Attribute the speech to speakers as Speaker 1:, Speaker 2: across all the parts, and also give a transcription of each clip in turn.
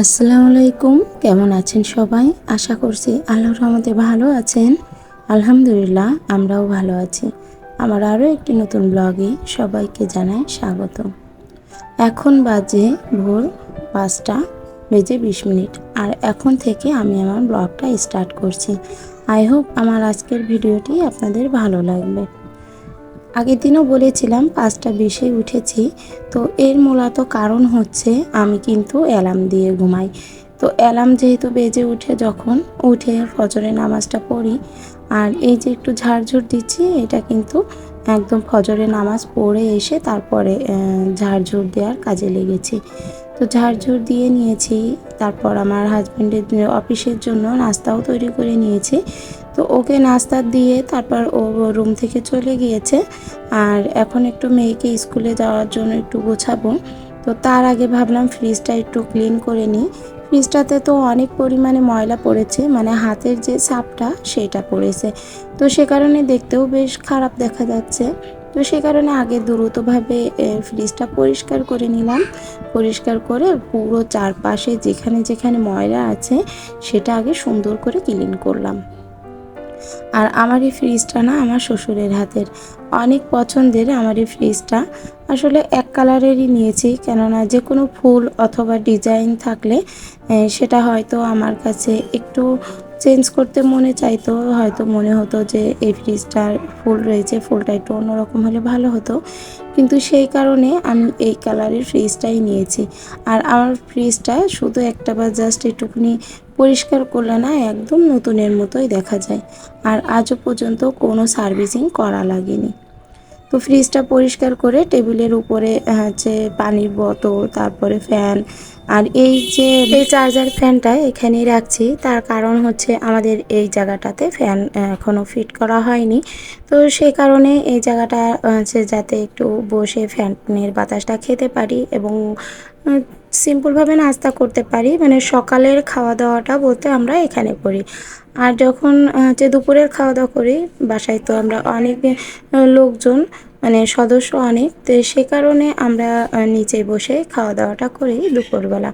Speaker 1: আসসালামু আলাইকুম, কেমন আছেন সবাই? আশা করছি আল্লাহর রহমতে ভালো আছেন। আলহামদুলিল্লাহ, আমরাও ভালো আছি। আমার আরও একটি নতুন ব্লগে সবাইকে জানাই স্বাগত। এখন বাজে ভোর পাঁচটা, বেজে বিশ মিনিট। আর এখন থেকে আমি আমার ব্লগটা স্টার্ট করছি। আই হোপ আমার আজকের ভিডিওটি আপনাদের ভালো লাগবে। আগের দিনও বলেছিলাম, পাঁচটা বিশে উঠেছি, তো এর মূলত কারণ হচ্ছে আমি কিন্তু অ্যালার্ম দিয়ে ঘুমাই। তো অ্যালার্ম যেহেতু বেজে উঠে যখন, উঠে ফজরের নামাজটা পড়ি, আর এই যে একটু ঝাড়ঝুড় দিচ্ছি, এটা কিন্তু একদম ফজরের নামাজ পড়ে এসে তারপরে ঝাড়ঝুড় দেওয়ার কাজে লেগেছি। তো ঝাড়ঝুড় দিয়ে নিয়েছি, তারপর আমার হাজব্যান্ডের অফিসের জন্য নাস্তাও তৈরি করে নিয়েছি। তো ওকে নাস্তা দিয়ে তারপর ও রুম থেকে চলে গিয়েছে। আর এখন একটু মেয়েকে স্কুলে যাওয়ার জন্য একটু গোছাবো। তো তার আগে ভাবলাম ফ্রিজটা একটু ক্লিন করে নিই। ফ্রিজটাতে তো অনেক পরিমাণে ময়লা পড়েছে মানে হাতের যে সাপটা সেটা পড়েছে। তো সে কারণে দেখতেও বেশ খারাপ দেখা যাচ্ছে। তো সে কারণে আগে দ্রুতভাবে ফ্রিজটা পরিষ্কার করে নিলাম। পরিষ্কার করে পুরো চারপাশে যেখানে যেখানে ময়লা আছে, সেটা আগে সুন্দর করে ক্লিন করলাম। আর আমার এই ফ্রিজটা না আমার শ্বশুরের হাতের। অনেক পছন্দের আমার এই ফ্রিজটা আসলে এক কালারেরই নিয়েছি, কেননা যে কোনো ফুল অথবা ডিজাইন থাকলে সেটা হয়তো আমার কাছে একটু চেঞ্জ করতে মনে চাইতো, হয়তো মনে হতো যে এই ফ্রিজটার ফুল রয়েছে, ফুলটা একটু অন্যরকম হলে ভালো হতো। কিন্তু সেই কারণে আমি এই কালারের ফ্রিজটাই নিয়েছি। আর আমার ফ্রিজটা শুধু একটা বা জাস্ট একটুখানি পরিষ্কার করলে না একদম নতুনের মতোই দেখা যায়। আর আজও পর্যন্ত কোনো সার্ভিসিং করা লাগেনি। তো ফ্রিজটা পরিষ্কার করে টেবিলের উপরে হচ্ছে পানির বোতল, তারপরে ফ্যান আর এই যে এই চার্জার ফ্যানটা এখানেই রাখছি। তার কারণ হচ্ছে আমাদের এই জায়গাটাতে ফ্যান এখনও ফিট করা হয়নি। তো সেই কারণে এই জায়গাটা হচ্ছে যাতে একটু বসে ফ্যানের বাতাসটা খেতে পারি এবং সিম্পলভাবে নাস্তা করতে পারি। মানে সকালের খাওয়া দাওয়াটা বলতে আমরা এখানে করি। আর যখন হচ্ছে দুপুরের খাওয়া দাওয়া করি, বাসায় তো আমরা অনেক লোকজন মানে সদস্য অনেক, তো সে কারণে আমরা নিচে বসে খাওয়া দাওয়াটা করি দুপুরবেলা।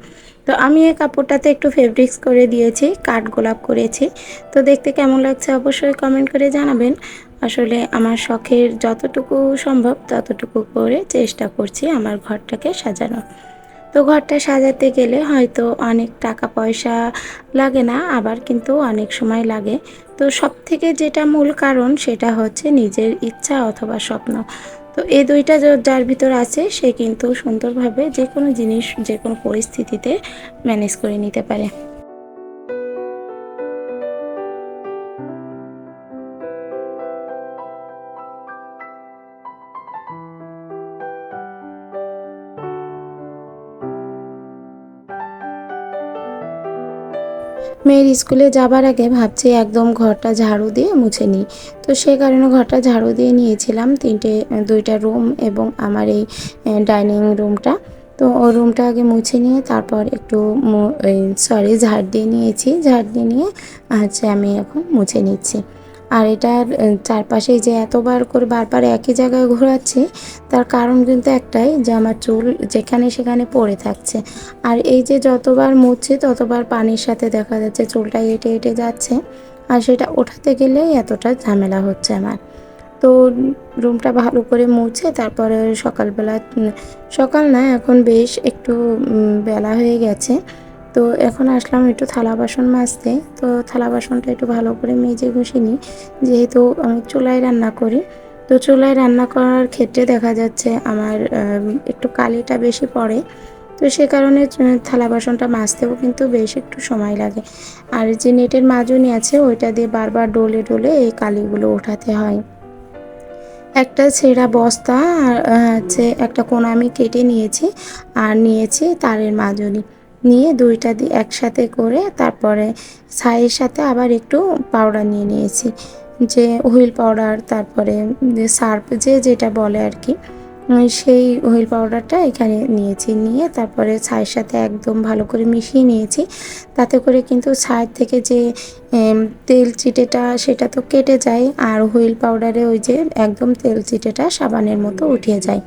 Speaker 1: তো আমি এই কাপড়টাতে একটু ফেব্রিক্স করে দিয়েছি, কাঠ গোলাপ করেছি। তো দেখতে কেমন লাগছে অবশ্যই কমেন্ট করে জানাবেন। আসলে আমার শখের যতটুকু সম্ভব, ততটুকু করে চেষ্টা করছি আমার ঘরটাকে সাজানোর। তো ঘরটা সাজাতে গেলে হয়তো অনেক টাকা পয়সা লাগে না, আবার কিন্তু অনেক সময় লাগে। তো সব থেকে যেটা মূল কারণ সেটা হচ্ছে নিজের ইচ্ছা অথবা স্বপ্ন। তো এই দুইটা যার ভিতর আছে, সে কিন্তু সুন্দরভাবে যে কোনো জিনিস যে কোনো পরিস্থিতিতে ম্যানেজ করে নিতে পারে। মেয়ের স্কুলে যাবার আগে ভাবছি একদম ঘরটা ঝাড়ু দিয়ে মুছে নিই। তো সে কারণে ঘরটা ঝাড়ু দিয়ে নিয়েছিলাম তিনটে, দুইটা রুম এবং আমার এই ডাইনিং রুমটা। তো ও রুমটা আগে মুছে নিয়ে তারপর একটু সরি ঝাড় দিয়ে নিয়েছি। ঝাড় দিয়ে নিয়ে হচ্ছে আমি এখন মুছে নিচ্ছি। আর এটার চারপাশে যে এতবার করে বারবার একই জায়গায় ঘোরাচ্ছি, তার কারণ কিন্তু একটাই যে আমার চুল যেখানে সেখানে পড়ে থাকছে। আর এই যে যতবার মুছছি, ততবার পানির সাথে দেখা যাচ্ছে চুলটা এঁটে এঁটে যাচ্ছে, আর সেটা ওঠাতে গেলেই এতটা ঝামেলা হচ্ছে আমার। তো রুমটা ভালো করে মুছে, তারপরে সকালবেলা সকাল না, এখন বেশ একটু বেলা হয়ে গেছে। তো এখন আসলাম একটু থালা বাসন মাজতে। তো থালা বাসনটা একটু ভালো করে মেজে ঘষে নিই। যেহেতু আমি চুলায় রান্না করি, তো চুলায় রান্না করার ক্ষেত্রে দেখা যাচ্ছে আমার একটু কালিটা বেশি পড়ে। তো সে কারণে থালা বাসনটা মাজতেও কিন্তু বেশ একটু সময় লাগে। আর যে নেটের মাজনি আছে, ওইটা দিয়ে বারবার ডলে ডলে এই কালিগুলো ওঠাতে হয়। একটা ছেঁড়া বস্তা, আর হচ্ছে একটা কোনা আমি কেটে নিয়েছি, আর নিয়েছি তারের মাজনি। নিয়ে দুইটা দিয়ে একসাথে করে তারপরে ছাইয়ের সাথে আবার একটু পাউডার নিয়ে নিয়েছি। যে হুইল পাউডার তারপরে সার্ফ, যে যেটা বলে আর কি। সেই হুইল পাউডারটা এখানে নিয়েছি। নিয়ে তারপরে ছায়ের সাথে একদম ভালো করে মিশিয়ে নিয়েছি। তাতে করে কিন্তু ছায়ের থেকে যে তেল চিটেটা সেটা তো কেটে যায় আর হুইল পাউডারে ওই যে একদম তেল চিটেটা সাবানের মতো উঠিয়ে যায়।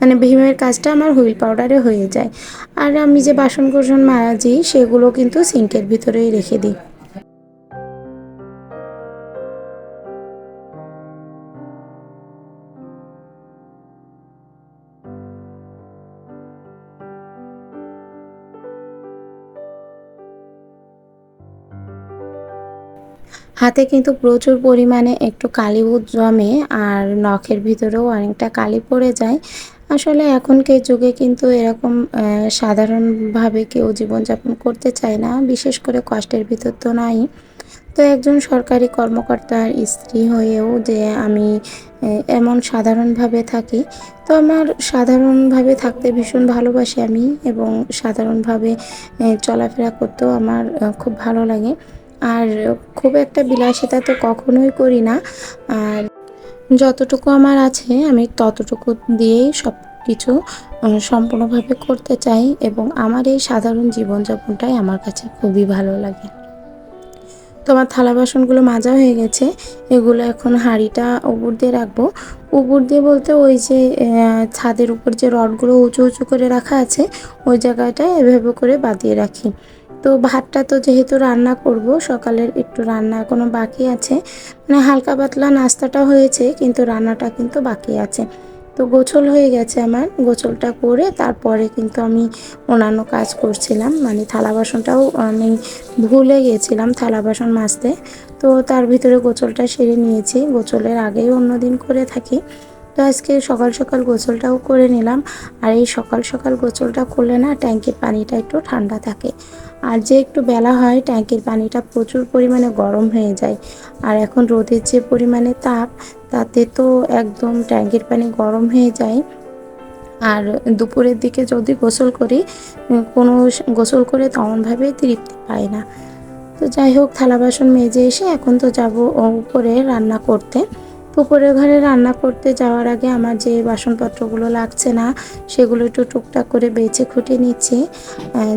Speaker 1: মানে ভীমের কাজটা আমার হুইল পাউডারে হয়ে যায়। আর আমি যে বাসন কোসন মাজি সেগুলো কিন্তু সিঙ্কের ভিতরেই রেখে দিই। হাতে কিন্তু প্রচুর পরিমাণে একটু কালিভূত জমে আর নখের ভিতরেও অনেকটা কালি পড়ে যায়। আসলে এখনকার যুগে কিন্তু এরকম সাধারণভাবে কেউ জীবনযাপন করতে চায় না, বিশেষ করে কষ্টের ভিতর তো নাই। তো একজন সরকারি কর্মকর্তার স্ত্রী হয়েও যে আমি এমন সাধারণভাবে থাকি, তো আমার সাধারণভাবে থাকতে ভীষণ ভালোবাসি আমি এবং সাধারণভাবে চলাফেরা করতেও আমার খুব ভালো লাগে। আর খুব একটা বিলাসিতা তো কখনোই করি না। আর যতটুকু আমার আছে, আমি ততটুকু দিয়েই সব কিছু সম্পূর্ণভাবে করতে চাই এবং আমার এই সাধারণ জীবনযাপনটাই আমার কাছে খুবই ভালো লাগে। তো আমার থালা বাসনগুলো মাজা হয়ে গেছে, এগুলো এখন হাঁড়িটা উপর দিয়ে রাখব। উপর দিয়ে বলতে ওই যে ছাদের উপর যে রডগুলো উঁচু উঁচু করে রাখা আছে, ওই জায়গাটায় এভাবে করে বাঁধিয়ে রাখি। তো ভাতটা তো যেহেতু রান্না করব, সকালের একটু রান্না এখনও বাকি আছে। মানে হালকা পাতলা নাস্তাটা হয়েছে, কিন্তু রান্নাটা কিন্তু বাকি আছে। তো গোছল হয়ে গেছে আমার, গোছলটা করে তারপরে কিন্তু আমি অন্যান্য কাজ করছিলাম। মানে থালা বাসনটাও আমি ভুলে গিয়েছিলাম থালা বাসন মাজতে। তো তার ভিতরে গোছলটা সেরে নিয়েছি। গোছলের আগেই অন্যদিন করে থাকি। তো আজকে সকাল সকাল গোসলটাও করে নিলাম। আর এই সকাল সকাল গোসলটা করলে না ট্যাঙ্কির পানিটা একটু ঠান্ডা থাকে। আর যে একটু বেলা হয়, ট্যাঙ্কির পানিটা প্রচুর পরিমাণে গরম হয়ে যায়। আর এখন রোদের যে পরিমাণে তাপ, তাতে তো একদম ট্যাঙ্কির পানি গরম হয়ে যায়। আর দুপুরের দিকে যদি গোসল করি কোনো গোসল করে তেমনভাবে তৃপ্তি পাই না। তো যাই হোক, থালা বাসন মেজে এসে এখন তো যাব উপরে রান্না করতে। তো উপরের ঘরে রান্না করতে যাওয়ার আগে আমার যে বাসনপত্রগুলো লাগছে না, সেগুলো একটু টুকটাক করে বেছে খুঁটে নিচ্ছি।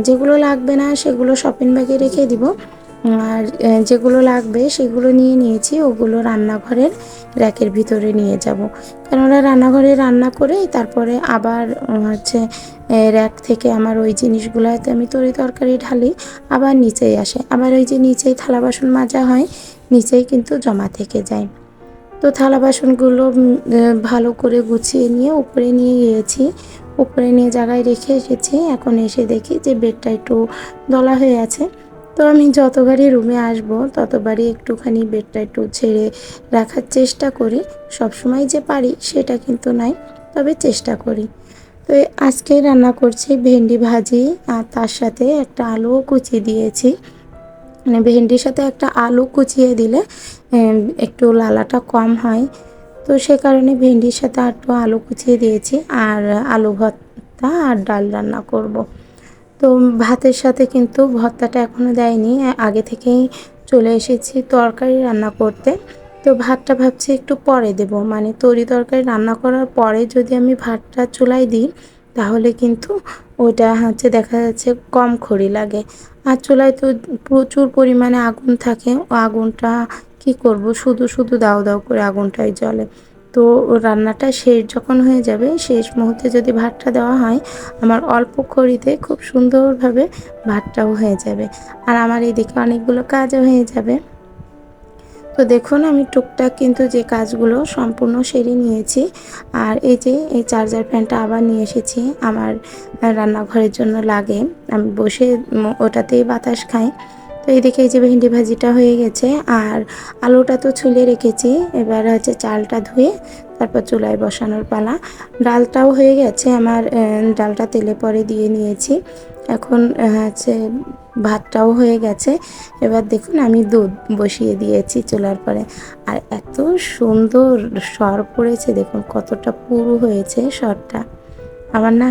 Speaker 1: যেগুলো লাগবে না সেগুলো শপিং ব্যাগে রেখে দিব। আর যেগুলো লাগবে সেগুলো নিয়ে নিয়েছি, ওগুলো রান্নাঘরের র্যাকের ভিতরে নিয়ে যাব। কেননা রান্নাঘরে রান্না করে, তারপরে আবার হচ্ছে র্যাক থেকে আমার ওই জিনিসগুলোতে আমি তরি তরকারি ঢালি, আবার নিচেই আসে। আবার ওই যে নিচেই থালা বাসন মাজা হয়, নিচেই কিন্তু জমা থেকে যায়। তো থালা বাসনগুলো ভালো করে গুছিয়ে নিয়ে উপরে নিয়ে গিয়েছি। উপরে নিয়ে জায়গায় রেখে এসেছি। এখন এসে দেখি যে বেডটা একটু দলা হয়ে আছে। তো আমি যতবারই রুমে আসব ততবারই একটুখানি বেডটা একটু ছেড়ে রাখার চেষ্টা করি। সবসময় যে পারি, সেটা কিন্তু নাই, তবে চেষ্টা করি। তো আজকে রান্না করছি ভেন্ডি ভাজি, আর তার সাথে একটা আলুও কুচিয়ে দিয়েছি। মানে ভেন্ডির সাথে একটা আলু কুচিয়ে দিলে একটু লালাটা কম হয়। তো সে কারণে ভেন্ডির সাথে একটু আলু কুচিয়ে দিয়েছি, আর আলু ভর্তা আর ডাল রান্না করব। তো ভাতের সাথে কিন্তু ভর্তাটা এখনও দেয়নি, আগে থেকেই চলে এসেছি তরকারি রান্না করতে। তো ভাতটা ভাবছি একটু পরে দেব মানে তরি তরকারি রান্না করার পরে যদি আমি ভাতটা চুলাই দিই, তাহলে কিন্তু ওটা হচ্ছে দেখা যাচ্ছে কম খড়ি লাগে। আর চুলায় তো প্রচুর পরিমাণে আগুন থাকে। ও আগুনটা কি করব? শুধু শুধু দাও দাও করে আগুনটাই জ্বলে। তো রান্নাটা শেষ যখন হয়ে যাবে, শেষ মুহূর্তে যদি ভাতটা দেওয়া হয়, আমার অল্প খড়িতে খুব সুন্দরভাবে ভাতটাও হয়ে যাবে। আর আমার এদিকে অনেকগুলো কাজও হয়ে যাবে। তো দেখুন, আমি টুকটাক কিন্তু যে কাজগুলো সম্পূর্ণ সেরে নিয়েছি। আর এই যে এই চার্জার ফ্যানটা আবার নিয়ে এসেছি, আমার রান্নাঘরের জন্য লাগে। আমি বসে ওটাতেই বাতাস খাই। তো এইদিকে এই যে ভেন্ডি ভাজিটা হয়ে গেছে, আর আলুটা তো ছুলে রেখেছি। এবার হচ্ছে চালটা ধুয়ে তারপর চুলায় বসানোর পালা। ডালটাও হয়ে গেছে, আমার ডালটা তেলে পরে দিয়ে নিয়েছি। এখন হচ্ছে ভাতটাও হয়ে গেছে। এবার দেখুন, আমি দুধ বসিয়ে দিয়েছি চুলার পরে। আর এত সুন্দর স্বর পড়েছে, দেখুন কতটা পুরু হয়েছে স্বরটা আমার না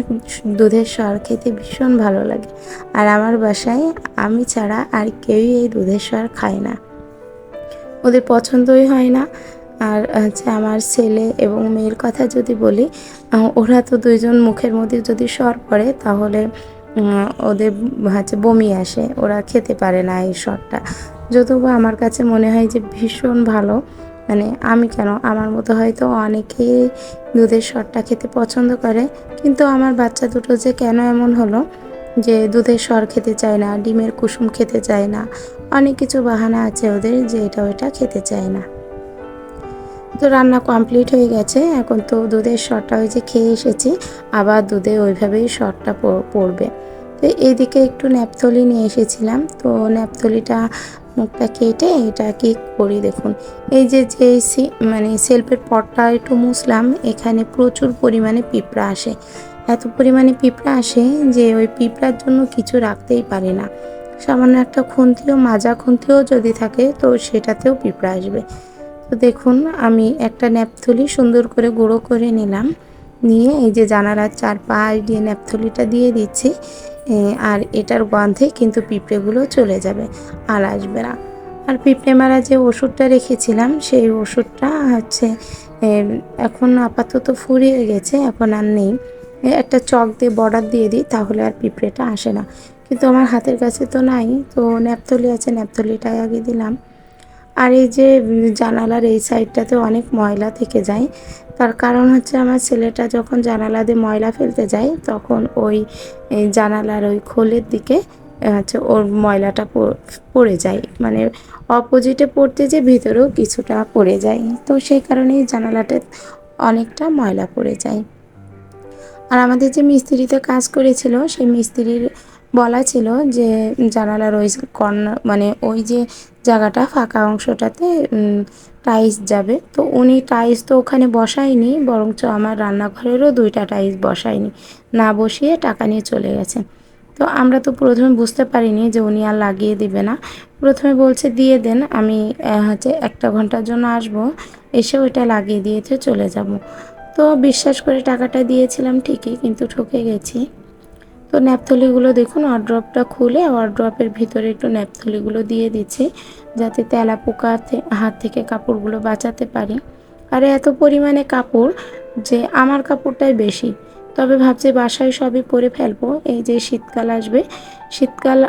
Speaker 1: দুধের স্বর খেতে ভীষণ ভালো লাগে। আর আমার বাসায় আমি ছাড়া আর কেউই এই দুধের স্বর খায় না। ওদের পছন্দই হয় না। আর হচ্ছে আমার ছেলে এবং মেয়ের কথা যদি বলি ওরা তো দুইজন মুখের মধ্যে যদি সর পড়ে, তাহলে ওদের হচ্ছে বমি আসে, ওরা খেতে পারে না এই সরটা যদিও আমার কাছে মনে হয় যে ভীষণ ভালো মানে আমি কেন, আমার মতো হয়তো অনেকেই দুধের সরটা খেতে পছন্দ করে, কিন্তু আমার বাচ্চা দুটো যে কেন এমন হলো যে দুধের সর খেতে চায় না, ডিমের কুসুম খেতে চায় না, অনেক কিছু বাহানা আছে ওদের যে এটা ওইটা খেতে চায় না। তো রান্না কমপ্লিট হয়ে গেছে। এখন তো দুধের শটটা ওই যে খেয়ে এসেছি। আবার দুধে ওইভাবেই শটটা পড়বে। তো এইদিকে একটু ন্যাপথলি নিয়ে এসেছিলাম। তো ন্যাপথলিটা মুখটা কেটে এটা কি করি দেখুন। এই যে যে মানে সেলফের পটটা একটু মুছলাম, এখানে প্রচুর পরিমাণে পিঁপড়া আসে। এত পরিমাণে পিঁপড়া আসে যে ওই পিঁপড়ার জন্য কিছু রাখতেই পারে না। সামান্য একটা খুন্তিও মাজা খুন্তিও যদি থাকে তো সেটাতেও পিঁপড়া আসবে। তো দেখুন, আমি একটা ন্যাপথলি সুন্দর করে গুঁড়ো করে নিলাম। নিয়ে এই যে জানালার চার পাশ দিয়ে ন্যাপথলিটা দিয়ে দিচ্ছি আর এটার গন্ধে কিন্তু পিঁপড়েগুলো চলে যাবে আর আসবে না। আর পিঁপড়ে মারা যে ওষুধটা রেখেছিলাম, সেই ওষুধটা হচ্ছে এখন আপাতত ফুরিয়ে গেছে, এখন আর নেই। একটা চক দিয়ে বর্ডার দিয়ে দিই, তাহলে আর পিঁপড়েটা আসে না। কিন্তু আমার হাতের কাছে তো নাই, তো ন্যাপথলি আছে, ন্যাপথলিটাই আগে দিলাম। আর এই যে জানালার এই সাইডটাতে অনেক ময়লা থেকে যায়। তার কারণ হচ্ছে আমার ছেলেটা যখন জানালা দিয়ে ময়লা ফেলতে যায়, তখন ওই জানালার ওই খোলের দিকে হচ্ছে ওর ময়লাটা পড়ে যায়। মানে অপোজিটে পড়তে যে ভিতরেও কিছুটা পড়ে যায়। তো সেই কারণেই জানালাটা অনেকটা ময়লা পড়ে যায়। আর আমাদের যে মিস্ত্রিতে কাজ করেছিল, সেই মিস্ত্রির বলা ছিল যে জানালার ওই কর্নার মানে ওই যে জায়গাটা, ফাঁকা অংশটাতে টাইলস যাবে। তো উনি টাইলস তো ওখানে বসায়নি, বরঞ্চ আমার রান্নাঘরেরও দুইটা টাইলস বসায়নি। না বসিয়ে টাকা নিয়ে চলে গেছে। তো আমরা তো প্রথমে বুঝতে পারিনি যে উনি আর লাগিয়ে দিবে না। প্রথমে বলছে, দিয়ে দেন, আমি হচ্ছে একটা ঘণ্টার জন্য আসব, এসে ওইটা লাগিয়ে দিয়েছে চলে যাব। তো বিশ্বাস করে টাকাটা দিয়েছিলাম ঠিকই, কিন্তু ঠকে গেছি। তো ন্যাপথলিগুলো দেখুন ওয়ার্ড্রপটা খুলে ওয়ার্ড্রপের ভিতরে একটু ন্যাপথলিগুলো দিয়ে দিচ্ছি, যাতে তেলা পোকা হাত থেকে কাপড়গুলো বাঁচাতে পারি। আর এত পরিমাণে কাপড় যে আমার কাপড়টাই বেশি। তবে ভাবছি বাসায় সবই পরে ফেলব। এই যে শীতকাল আসবে, শীতকাল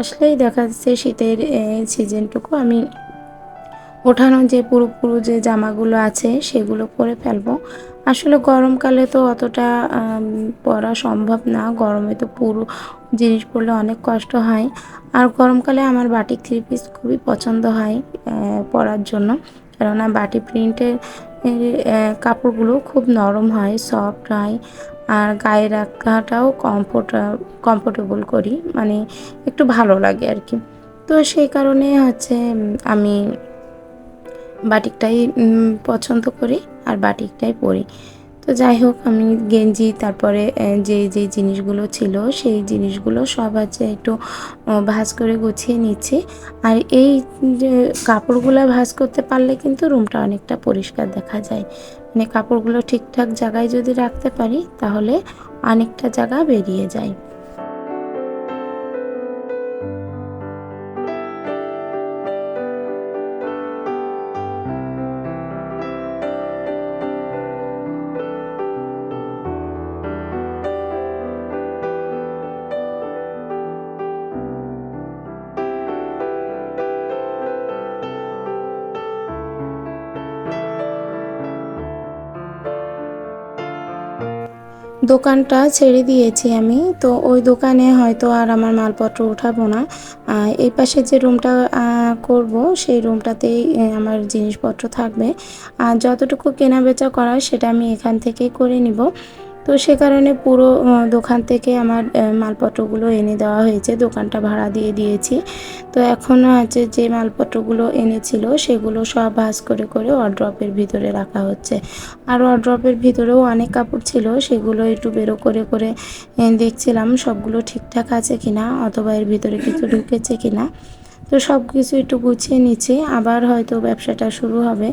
Speaker 1: আসলেই দেখা যাচ্ছে শীতের সিজনটুকু আমি ওঠানো যে পুরো যে জামাগুলো আছে সেগুলো পরে ফেলব। আসলে গরমকালে তো অতটা পরা সম্ভব না। গরমে তো পুরো জিনিস পরলে অনেক কষ্ট হয়। আর গরমকালে আমার বাটিক থ্রি পিস খুবই পছন্দ হয় পরার জন্য। কেননা বাটি প্রিন্টের কাপড়গুলো খুব নরম হয়, সফট হয়। আর গায়ে রাখাটাও কমফোর্ট, কমফোর্টেবল করি। মানে একটু ভালো লাগে আর কি। তো সেই কারণে হচ্ছে আমি বাটিকটাই পছন্দ করি আর বাটিকটাই পরি। তো যাই হোক, আমি গেঞ্জি, তারপরে যে যে জিনিসগুলো ছিল, সেই জিনিসগুলো সব আছে একটু ভাজ করে গুছিয়ে নিচ্ছি। আর এই, যে, কাপড়গুলো ভাঁজ করতে পারলে কিন্তু রুমটা অনেকটা পরিষ্কার দেখা যায়। মানে কাপড়গুলো ঠিকঠাক জায়গায় যদি রাখতে পারি, তাহলে অনেকটা জায়গা বেরিয়ে যায়। দোকানটা ছেড়ে দিয়েছি আমি। তো ওই দোকানে হয়তো আর আমার মালপত্র উঠাবো না। এই পাশে যে রুমটা করব, সেই রুমটাতেই আমার জিনিসপত্র থাকবে। আর যতটুকু কেনা বেচা করার সেটা আমি এখান থেকেই করে নিব। তো সে কারণে পুরো দোকান থেকে আমার মালপত্রগুলো এনে দেওয়া হয়েছে, দোকানটা ভাড়া দিয়ে দিয়েছি। তো এখন হচ্ছে যে মালপত্রগুলো এনেছিল, সেগুলো সব ভাঁজ করে করে অড্রপের ভিতরে রাখা হচ্ছে। আর ওয়ার্ড্রপের ভিতরেও অনেক কাপড় ছিল, সেগুলো একটু বেরো করে করে দেখছিলাম সবগুলো ঠিকঠাক আছে কিনা, অথবা এর ভিতরে কিছু ঢুকেছে কিনা। তো সব কিছু একটু গুছিয়ে নিচ্ছি। আবার হয়তো ব্যবসাটা শুরু হবে।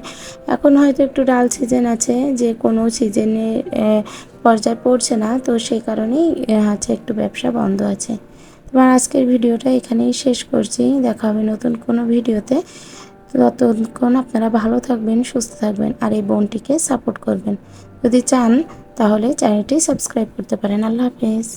Speaker 1: এখন হয়তো একটু ডাল সিজন আছে, যে কোনো সিজনে পর্যায়ে পড়ছে না, তো সেই কারণেই হচ্ছে একটু ব্যবসা বন্ধ আছে। তোমার আজকের ভিডিওটা এখানেই শেষ করছি। দেখা হবে নতুন কোনো ভিডিওতে। ততক্ষণ আপনারা ভালো থাকবেন, সুস্থ থাকবেন, আর এই বোনটিকে সাপোর্ট করবেন। যদি চান, তাহলে চ্যানেলটি সাবস্ক্রাইব করতে পারেন। আল্লাহ হাফেজ।